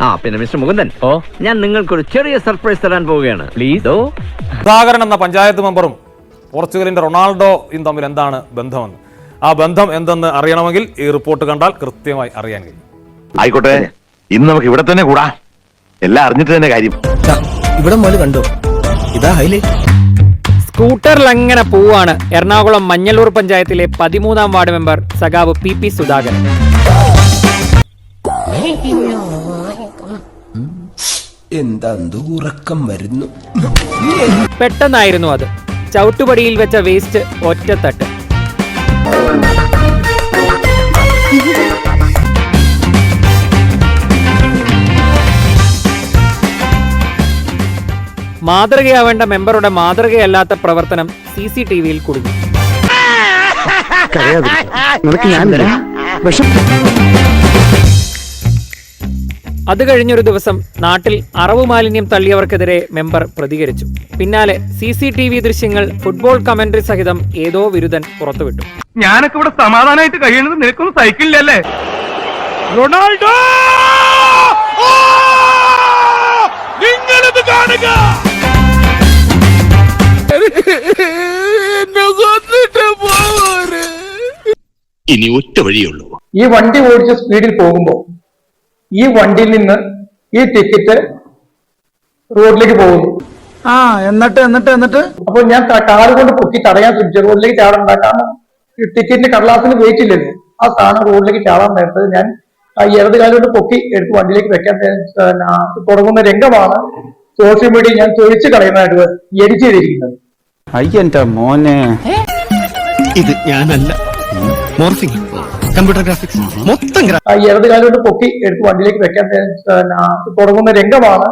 ആ പിന്നെ മിസ്റ്റർ മുകുന്ദൻ ഓ. ഞാൻ നിങ്ങൾക്കൊരു ചെറിയ സർപ്രൈസ് തരാൻ പോവുകയാണ്. പ്ലീസ് സുധാകരൻ എന്ന പഞ്ചായത്ത് മെമ്പറും പോർച്ചുഗലിന്റെ റൊണാൾഡോയും തമ്മിൽ എന്താണ് ബന്ധമെന്ന്. ആ ബന്ധം എന്തെന്ന് അറിയണമെങ്കിൽ ഈ റിപ്പോർട്ട് കണ്ടാൽ കൃത്യമായി അറിയാൻ കഴിയും. ആയിക്കോട്ടെ. ഇന്ന് നമുക്ക് ഇവിടെ തന്നെ കൂടാ. എല്ലാം അറിഞ്ഞിട്ട് തന്നെ കാര്യം. ഇവിടെ മോൽ കണ്ടോ? ഇതാ ഹൈലൈറ്റ് സ്കൂട്ടറിൽ അങ്ങനെ പോവാണ് എറണാകുളം മഞ്ഞല്ലൂർ പഞ്ചായത്തിലെ പതിമൂന്നാം വാർഡ് മെമ്പർ സഖാവ് പി പി സുധാകരൻ. എന്താ ഉറക്കം വരുന്നു? പെട്ടെന്നായിരുന്നു അത്. ചവിട്ടുപടിയിൽ വെച്ച വേസ്റ്റ് ഒറ്റത്തട്ട്. മാതൃകയാവേണ്ട മെമ്പറുടെ മാതൃകയല്ലാത്ത പ്രവർത്തനം സി സി ടി വിയിൽ കുടുങ്ങി. അത് കഴിഞ്ഞൊരു ദിവസം നാട്ടിൽ അറവ് മാലിന്യം തള്ളിയവർക്കെതിരെ മെമ്പർ പ്രതികരിച്ചു. പിന്നാലെ സി സി ടി വി ദൃശ്യങ്ങൾ ഫുട്ബോൾ കമന്ററി സഹിതം ഏതോ വിരുദ്ധൻ പുറത്തുവിട്ടു. ഞാനൊക്കെ ഇവിടെ സമാധാനമായിട്ട് കഴിയുന്നത് നിനക്കൊന്നും സൈക്കിളില്ലല്ലേ റൊണാൾഡോ! കാണുക! ഇനി ഒറ്റ വഴിയുള്ളൂ ഈ വണ്ടി ഓടിച്ച സ്പീഡിൽ പോകുമ്പോൾ ഈ വണ്ടിയിൽ നിന്ന് ഈ ടിക്കറ്റ് റോഡിലേക്ക് പോകുന്നു. ആ എന്നിട്ട് എന്നിട്ട് എന്നിട്ട്? അപ്പോൾ ഞാൻ കാറ് കൊണ്ട് പൊക്കി തടയാൻ ശ്രമിച്ചു. റോഡിലേക്ക് ചാടണ്ട കാരണം ടിക്കറ്റിന്റെ കടലാസിന് വെയിറ്റ് ഇല്ലല്ലോ. ആ സാധനം റോഡിലേക്ക് ചാടാൻ നേരത്തത് ഞാൻ ആ ഇടത് കാലം കൊണ്ട് പൊക്കി എടുത്ത് വണ്ടിയിലേക്ക് വെക്കാൻ തുടങ്ങുന്ന രംഗമാണ് സോഷ്യൽ മീഡിയ ഞാൻ ചോദിച്ചു കളയുന്നതായിട്ട് എഡിറ്റ് ചെയ്തിരിക്കുന്നത്. അയ്യന്റെ മോനെ. ഇത് ഞാനല്ല. മോർഫിംഗ് കമ്പ്യൂട്ടർ ഗ്രാഫിക്സ് മൊത്തം ഇടത് കാലോട്ട് കൊണ്ട് പൊക്കി എടുത്ത് വണ്ടിയിലേക്ക് വെക്കാൻ തുടങ്ങുന്ന രംഗമാണ്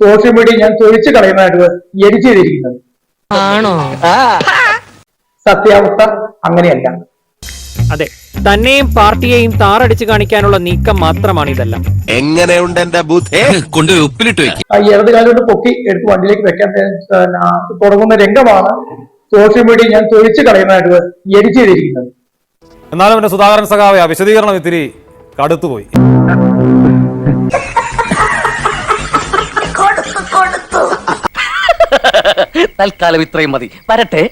സോഷ്യൽ മീഡിയ ഞാൻ ചോദിച്ചു കളയുന്നതായിട്ട് എഡിറ്റ് ചെയ്തിരിക്കുന്നത്. സത്യാവസ്ഥ അങ്ങനെയല്ല. അതെ. തന്നെയും പാർട്ടിയെയും താറടിച്ച് കാണിക്കാനുള്ള നീക്കം മാത്രമാണ് ഇതെല്ലാം. എങ്ങനെയുണ്ട് എന്റെ ബുദ്ധി? ഉപ്പിലിട്ട് ആ ഇടത് കാലോട്ട് പൊക്കി എടുത്ത് വണ്ടിയിലേക്ക് വെക്കാൻ തുടങ്ങുന്ന രംഗമാണ് സോഷ്യൽ മീഡിയ ഞാൻ ചോദിച്ചു കളയുന്നതായിട്ട് എഡിറ്റ് ചെയ്തിരിക്കുന്നത്. എന്നാലും എന്റെ സുധാകരൻ സഖാവയ വിശദീകരണം ഇത്തിരി കടുത്തുപോയി. തൽക്കാലം ഇത്രയും മതി. വരട്ടെ.